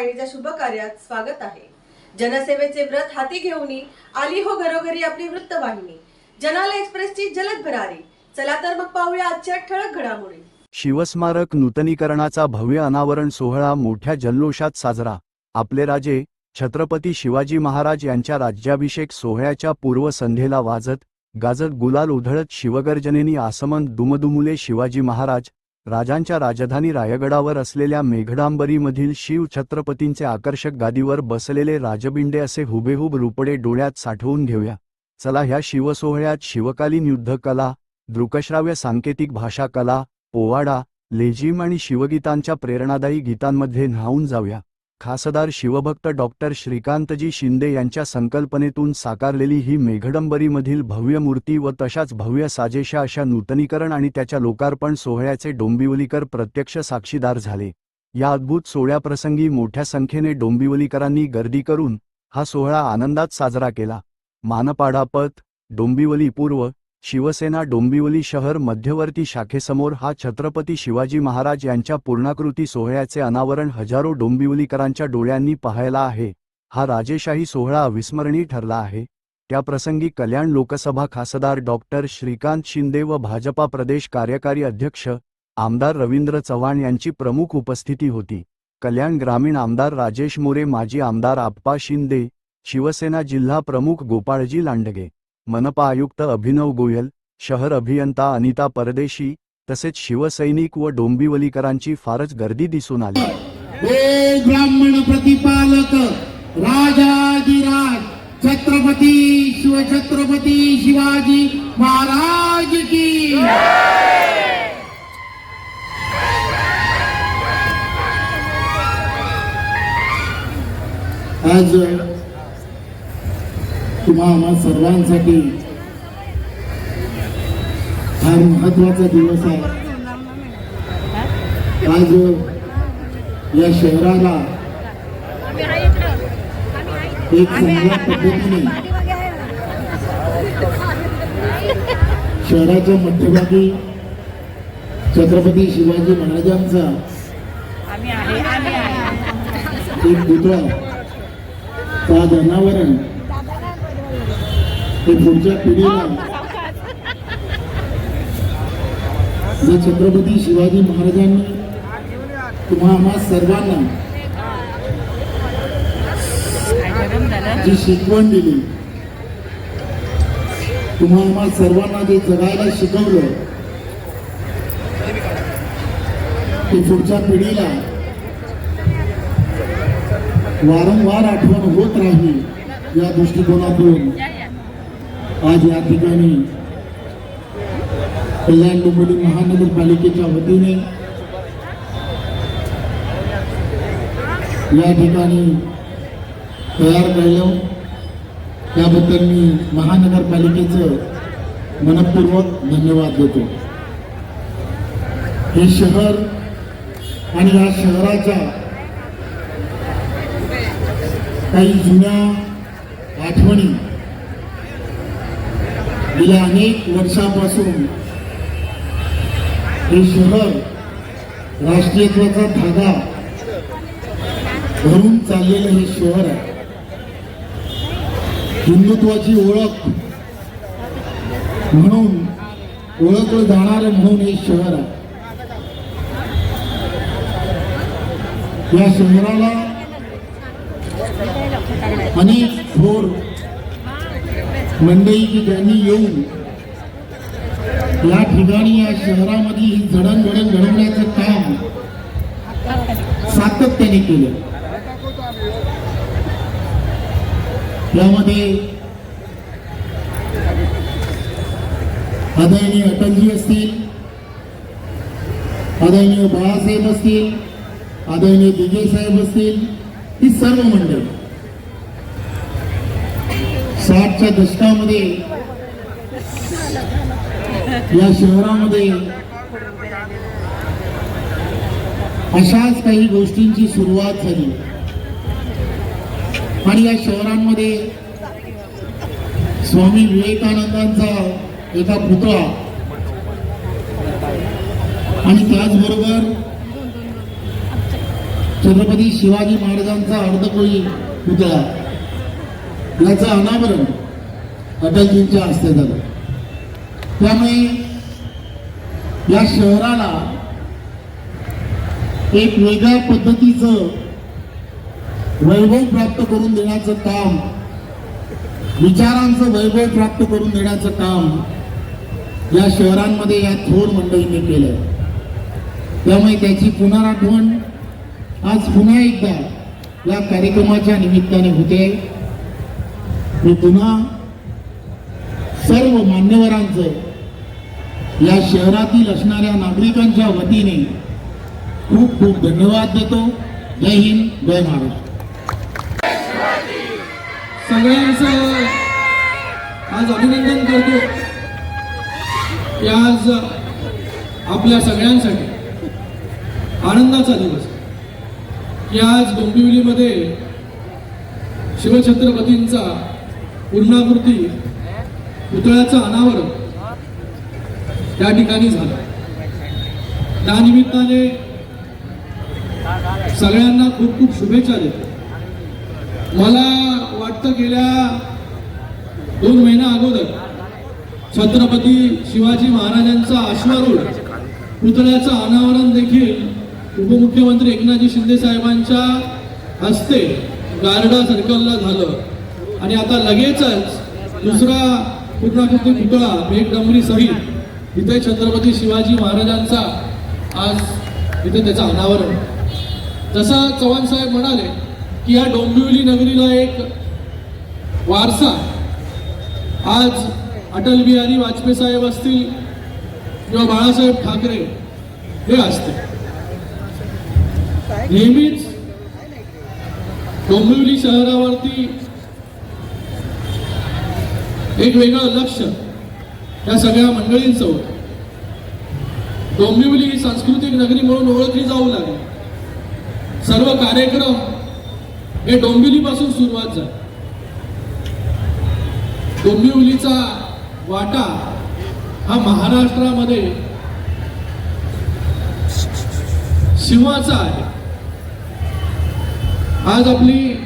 वाहिनीच्या शुभ कार्यात स्वागत आहे. जनसेवेचे व्रत हाती घेऊन आली हो घरोघरी आपली वृत्तवाहिनी जनाला एक्सप्रेसची जलद भरारी. चला तर मग पाहूया आजच्या ठळक घडामोडी. शिवस्मारक नूतनीकरणाचा भव्य अनावरण सोहळा मोठ्या जल्लोषात साजरा. आपले राजे छत्रपती शिवाजी महाराज यांच्या राज्याभिषेक सोहळ्याच्या पूर्वसंध्येला वाजत गाजत गुलाल उधळत शिवगर्जनेनी आसमंत दुमदुमुले शिवाजी महाराज राजांच्या राजधानी रायगडावर असलेल्या मेघडांबरीमधील शिव छत्रपतींचे आकर्षक गादीवर बसलेले राजबिंडे असे हुबेहूब रुपडे डोळ्यात साठवून घेऊया. चला ह्या शिवसोहळ्यात शिवकालीन युद्धकला दृकश्राव्य सांकेतिक भाषा कला पोवाडा लेझिम आणि शिवगीतांच्या प्रेरणादायी गीतांमध्ये न्हावून जाऊया. खासदार शिवभक्त डॉक्टर श्रीकांतजी शिंदे यांच्या संकल्पनेतून साकारलेली ही मेघडंबरीमधील भव्य मूर्ती व तशाच भव्य साजेशा अशा नूतनीकरण आणि त्याच्या लोकार्पण सोहळ्याचे डोंबिवलीकर प्रत्यक्ष साक्षीदार झाले. या अद्भुत सोहळ्याप्रसंगी मोठ्या संख्येने डोंबिवलीकरांनी गर्दी करून हा सोहळा आनंदात साजरा केला. मानपाडा पथ डोंबिवली पूर्व शिवसेना डोंबिवली शहर मध्यवर्ती शाखेसमोर हा छत्रपती शिवाजी महाराज यांच्या पूर्णाकृती सोहळ्याचे अनावरण हजारो डोंबिवलीकरांच्या डोळ्यांनी पाहायला आहे. हा राजेशाही सोहळा अविस्मरणीय ठरला आहे. त्याप्रसंगी कल्याण लोकसभा खासदार डॉक्टर श्रीकांत शिंदे व भाजपा प्रदेश कार्यकारी अध्यक्ष आमदार रवींद्र चव्हाण यांची प्रमुख उपस्थिती होती. कल्याण ग्रामीण आमदार राजेश मोरे माजी आमदार आप्पा शिंदे शिवसेना जिल्हा प्रमुख गोपाळजी लांडगे मनपा आयुक्त अभिनव गोयल शहर अभियंता अनिता परदेशी तसेच शिवसैनिक व डोंबिवलीकरांची फारच गर्दी दिसून आली. ब्राह्मण प्रतिपालक राजाधिराज छत्रपती शिवछत्रपती शिवाजी महाराज की आज किंवा आम्हा सर्वांसाठी हा महत्त्वाचा दिवस आहे. आज या शहराला एक चांगल्या पद्धतीने शहराच्या मध्यभागी छत्रपती शिवाजी महाराजांचा एक पुतळा त्या अनावरण ते पुढच्या पिढीला जे छत्रपती शिवाजी महाराजांनी तुम्हा आम्हा सर्वांना जी शिकवण दिली तुम्हा आम्हा सर्वांना जे जगायला शिकवलं ते पुढच्या पिढीला वारंवार आठवण होत राहील या दृष्टिकोनातून. आज या ठिकाणी कल्याण डोंबिवली महानगरपालिकेच्या वतीने या ठिकाणी तयार केलं त्याबद्दल मी महानगरपालिकेचं मनपूर्वक धन्यवाद देतो. हे शहर आणि या शहराच्या काही जुन्या आठवणी गेल्या अनेक वर्षापासून हे शहर राष्ट्रीयत्वाचा धागा भरून चाललेलं हे शहर आहे. हिंदुत्वाची ओळख म्हणून ओळखलं जाणारं म्हणून हे शहर आहे. या शहराला अनेक थोर मंडई की ज्यांनी येऊन या ठिकाणी या शहरामध्ये ही जडणघडण घडवण्याचं काम सातत्याने केलं. यामध्ये आदरणीय अटलजी असतील आदरणीय बाळासाहेब असतील आदरणीय दिगे साहेब असतील ही सर्व मंडळी साठच्या दशकामध्ये या शहरामध्ये अशाच काही गोष्टींची सुरुवात झाली. आणि या शहरांमध्ये स्वामी विवेकानंदांचा एका पुतळा आणि त्याचबरोबर छत्रपती शिवाजी महाराजांचा अर्धकोळी पुतळा. याचं अनावरण अटलजींच्या हस्ते झालं. त्यामुळे या शहराला एक वेगळ्या पद्धतीचं वैभव प्राप्त करून देण्याचं काम विचारांचं वैभव प्राप्त करून देण्याचं काम या शहरांमध्ये या थोर मंडळीने केलं त्यामुळे त्याची पुनराठवण आज पुन्हा एकदा या कार्यक्रमाच्या निमित्ताने होते. मी पुन्हा सर्व मान्यवरांचं या शहरातील असणाऱ्या नागरिकांच्या वतीने खूप खूप धन्यवाद देतो. जय हिंद जय महाराष्ट्र सगळ्यांचं आज अभिनंदन करतो. की आज आपल्या सगळ्यांसाठी आनंदाचा दिवस. की आज डोंबिवलीमध्ये शिवछत्रपतींचा पूर्णाकृती पुतळ्याचं अनावरण त्या ठिकाणी झालं. त्या निमित्ताने सगळ्यांना खूप खूप शुभेच्छा देतो. मला वाटतं गेल्या दोन महिन्या अगोदर छत्रपती शिवाजी महाराजांचा अश्वारूढ पुतळ्याचं अनावरण देखील उपमुख्यमंत्री एकनाथजी शिंदे साहेबांच्या हस्ते गारडा सर्कलला झालं. आणि आता लगेचच दुसरा पूर्णाकृती पुतळा मेघडंबरी सहित इथे छत्रपती शिवाजी महाराजांचा आज इथे त्याचं अनावरण. जसं चव्हाण साहेब म्हणाले की या डोंबिवली नगरीला एक वारसा. आज अटल बिहारी वाजपेयी साहेब असतील किंवा बाळासाहेब ठाकरे हे असते नेहमीच डोंबिवली शहरावरती एक वेगळं लक्ष या सगळ्या मंडळींचं होतं. डोंबिवली ही सांस्कृतिक नगरी म्हणून ओळखली जाऊ लागली. सर्व कार्यक्रम हे डोंबिवलीपासून सुरुवात झाली. डोंबिवलीचा वाटा हा महाराष्ट्रामध्ये सिंहाचा आहे. आज आपली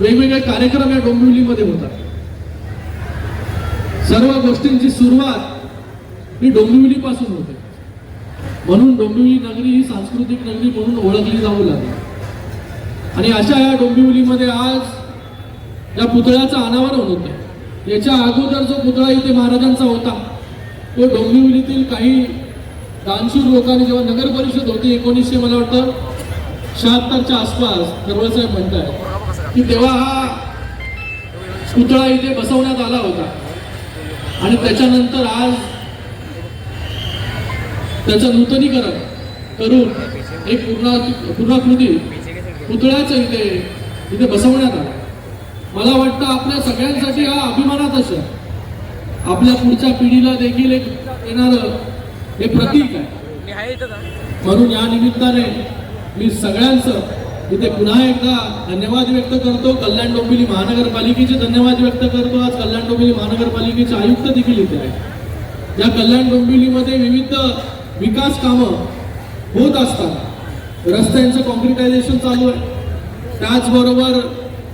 वेगवेगळे कार्यक्रम या डोंबिवलीमध्ये होतात. सर्व गोष्टींची सुरुवात ही डोंबिवलीपासून होते. म्हणून डोंबिवली नगरी ही सांस्कृतिक नगरी म्हणून ओळखली जाऊ लागली. आणि अशा या डोंबिवलीमध्ये आज या पुतळ्याचं अनावरण होतं याच्या अगोदर जो पुतळा इथे महाराजांचा होता तो डोंबिवलीतील काही दानशूर लोकांनी जेव्हा नगर परिषद होती एकोणीसशे मला वाटतं शहात्तरच्या आसपास खरवळसाहेब म्हणतात की तेव्हा हा पुतळा इथे बसवण्यात आला होता. आणि त्याच्यानंतर आज त्याचं नूतनीकरण करून एक पूर्णा पूर्णाकृती पुतळ्याचं इथे इथे बसवण्यात आलं. मला वाटतं आपल्या सगळ्यांसाठी हा अभिमानाचा क्षण आपल्या पुढच्या पिढीला देखील एक येणारं हे प्रतीक आहे. म्हणून या निमित्ताने मी सगळ्यांचं इथे पुन्हा एकदा धन्यवाद व्यक्त करतो. कल्याण डोंबिवली महानगरपालिकेचे धन्यवाद व्यक्त करतो. आज कल्याण डोंबिवली महानगरपालिकेचे आयुक्त देखील इथे आहेत. या कल्याण डोंबिवलीमध्ये विविध विकास कामं होत असतात. रस्त्यांचं कॉन्क्रिटायझेशन चालू आहे. त्याचबरोबर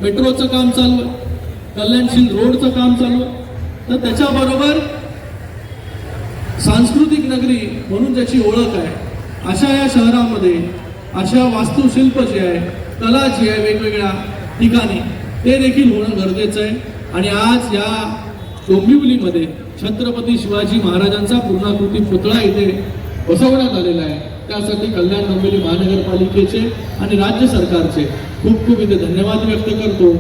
मेट्रोचं काम चालू आहे. कल्याणशील रोडचं काम चालू आहे. तर त्याच्याबरोबर सांस्कृतिक नगरी म्हणून ज्याची ओळख आहे अशा या शहरामध्ये अशा वास्तुशिल्प जे आहे कला जी आहे वेगवेगळ्या ठिकाणी ते देखील होणं गरजेचं आहे. आणि आज या डोंबिवलीमध्ये छत्रपती शिवाजी महाराजांचा पूर्णाकृती पुतळा इथे बसवण्यात आलेला आहे. त्यासाठी कल्याण डोंबिवली महानगरपालिकेचे आणि राज्य सरकारचे खूप खूप इथे धन्यवाद व्यक्त करतो.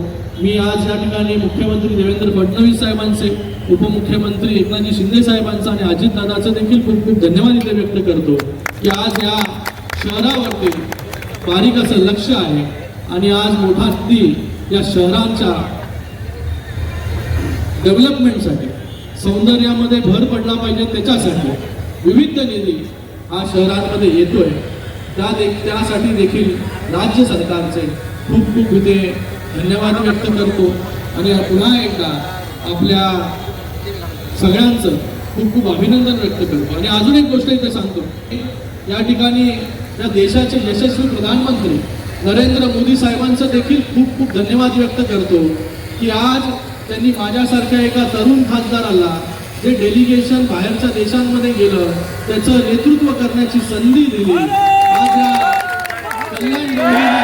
मी आज या ठिकाणी मुख्यमंत्री देवेंद्र फडणवीस साहेबांचे उपमुख्यमंत्री एकनाथजी शिंदे साहेबांचा आणि अजितदादाचं देखील खूप खूप धन्यवाद इथे व्यक्त करतो. की आज या शहरावरती बारीक असं लक्ष आहे आणि आज मोठा निधी या शहरांच्या डेव्हलपमेंटसाठी सौंदर्यामध्ये भर पडला पाहिजे त्याच्यासाठी विविध निधी हा शहरांमध्ये येतोय. त्या दे त्यासाठी देखील राज्य सरकारचे खूप खूप इथे धन्यवाद व्यक्त करतो. आणि पुन्हा एकदा आपल्या सगळ्यांचं खूप खूप अभिनंदन व्यक्त करतो. आणि अजून एक गोष्ट इथे सांगतो. या ठिकाणी या देशाचे यशस्वी प्रधानमंत्री नरेंद्र मोदी साहेबांचं देखील खूप खूप धन्यवाद व्यक्त करतो की आज त्यांनी माझ्यासारख्या एका तरुण खासदाराला जे डेलिगेशन बाहेरच्या देशांमध्ये गेलं त्याचं नेतृत्व करण्याची संधी दिली. आज या कल्याण डोंबिवली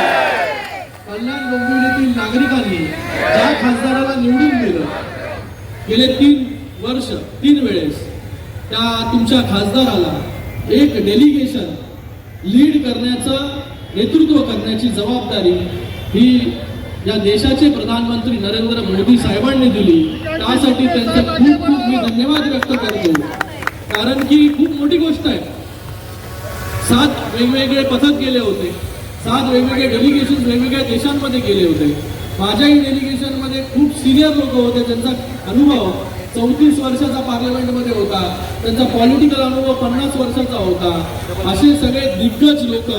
कल्याण डोंबिवलीतील नागरिकांनी ज्या खासदाराला निवडून दिलं गेले तीन वर्ष तीन वेळेस त्या तुमच्या खासदाराला एक डेलिगेशन लीड करण्याचं नेतृत्व करण्याची जबाबदारी ही या देशाचे प्रधानमंत्री नरेंद्र मोदी साहेबांनी दिली. त्यासाठी त्यांचे खूप खूप मी धन्यवाद व्यक्त करतो. कारण की खूप मोठी गोष्ट आहे. सात वेगवेगळे पथक गेले होते. सात वेगवेगळे डेलिगेशन वेगवेगळ्या देशांमध्ये गेले होते. माझ्याही डेलिगेशनमध्ये खूप सिनियर लोक होते त्यांचा अनुभव. चौतीस वर्षाचा पार्लमेंटमध्ये होता. त्यांचा पॉलिटिकल अनुभव पन्नास वर्षाचा होता. असे सगळे दिग्गज लोक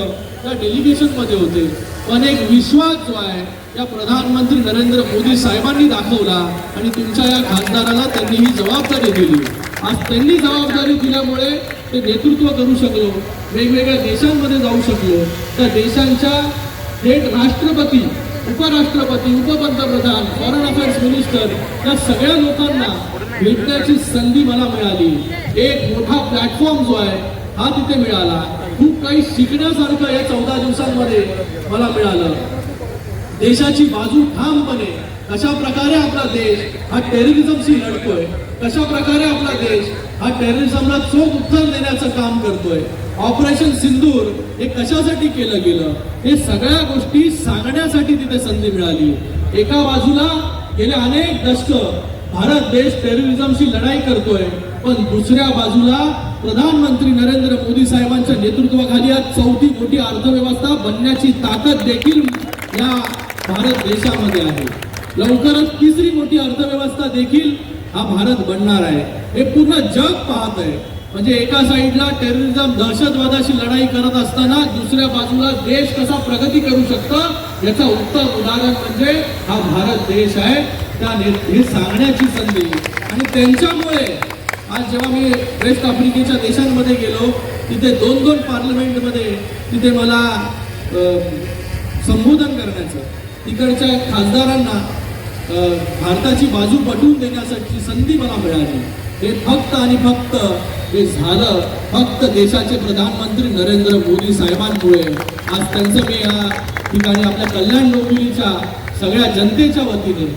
त्या डेलिगेशनमध्ये होते. पण एक विश्वास जो आहे या प्रधानमंत्री नरेंद्र मोदी साहेबांनी दाखवला आणि तुमच्या या खासदाराला त्यांनी ही जबाबदारी दिली. आज त्यांनी जबाबदारी दिल्यामुळे ते नेतृत्व करू शकलो वेगवेगळ्या देशांमध्ये जाऊ शकलो. त्या देशांच्या थेट राष्ट्रपती उपराष्ट्रपती उपपंतप्रधान फॉरेन अफेअर्स मिनिस्टर या सगळ्या लोकांना भेटण्याची संधी मला मिळाली. एक मोठा प्लॅटफॉर्म जो आहे हा तिथे मिळाला. खूप काही शिकण्यासारखं या चौदा दिवसांमध्ये मला मिळालं. देशाची बाजू ठामपणे कशा प्रकारे आपला देश हा टेररिझमशी लढतोय कशा प्रकारे आपला देश हा टेररिझमला चोख उत्तर देण्याचं काम करतोय ऑपरेशन सिंदूर हे कशासाठी केलं गेलं हे सगळ्या गोष्टी सांगण्यासाठी तिथे संधी मिळाली. एका बाजूला गेले अनेक दशक भारत देश टेररिझमशी लढाई करतोय पण दुसऱ्या बाजूला प्रधानमंत्री नरेंद्र मोदी साहेबांच्या नेतृत्वाखाली आज चौथी मोठी अर्थव्यवस्था बनण्याची ताकद देखील या भारत देशामध्ये आहे. लवकरच तिसरी मोठी अर्थव्यवस्था देखील हा भारत बनणार आहे. हे पूर्ण जग पाहत आहे. म्हणजे एका साईडला टेररिझम दहशतवादाशी लढाई करत असताना दुसऱ्या बाजूला देश कसा प्रगती करू शकतो याचं उत्तम उदाहरण म्हणजे हा भारत देश आहे. ठिकाण हे सांगण्याची संधी. आणि त्यांच्यामुळे आज जेव्हा मी वेस्ट आफ्रिकेच्या देशांमध्ये गेलो तिथे दोन दोन पार्लमेंटमध्ये तिथे मला संबोधन करण्याचं तिकडच्या खासदारांना भारताची बाजू पटवून देण्यासाठी संधी मला मिळाली. हे फक्त आणि फक्त हे झालं फक्त देशाचे प्रधानमंत्री नरेंद्र मोदी साहेबांमुळे. आज त्यांचं मी या ठिकाणी आपल्या कल्याण डोंबिवलीच्या सगळ्या जनतेच्या वतीने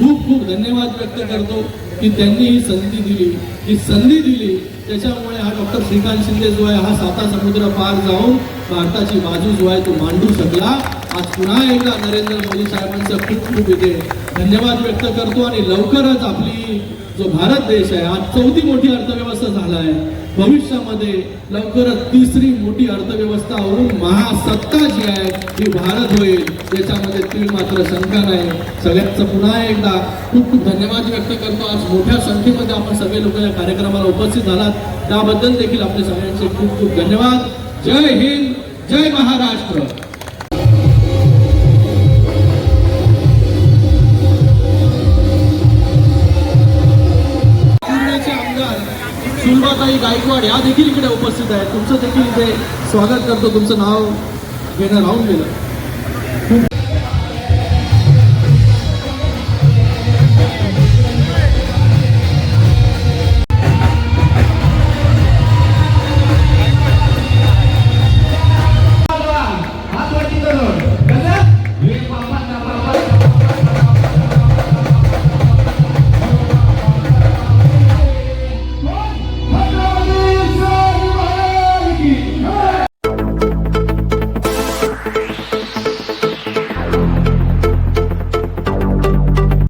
खूप खूप धन्यवाद व्यक्त करतो की त्यांनी ही संधी दिली. ही संधी दिली त्याच्यामुळे हा डॉक्टर श्रीकांत शिंदे जो आहे हा साता समुद्र पार जाऊन भारताची बाजू जो आहे तो मांडू शकला. आज पुन्हा एकदा नरेंद्र मोदी साहेबांचा खूप खूप इथे धन्यवाद व्यक्त करतो आणि लवकरच आपली जो भारत देश आहे आज चौथी मोठी अर्थव्यवस्था झाला आहे. भविष्यामध्ये लवकरच तिसरी मोठी अर्थव्यवस्था होऊन महासत्ता जी आहे ही भारत होईल. याच्यामध्ये ती मात्र शंका नाही. सगळ्यांचं पुन्हा एकदा खूप खूप धन्यवाद व्यक्त करतो. आज मोठ्या संख्येमध्ये आपण सगळे लोक या कार्यक्रमाला उपस्थित झालात. त्याबद्दल देखील आपले सगळ्यांचे खूप खूप धन्यवाद. जय हिंद जय महाराष्ट्र. सुलभाताई गायकवाड या देखील इकडे उपस्थित आहेत. तुमचं देखील इथे स्वागत करतो. तुमचं नाव घेणं राहून गेलं.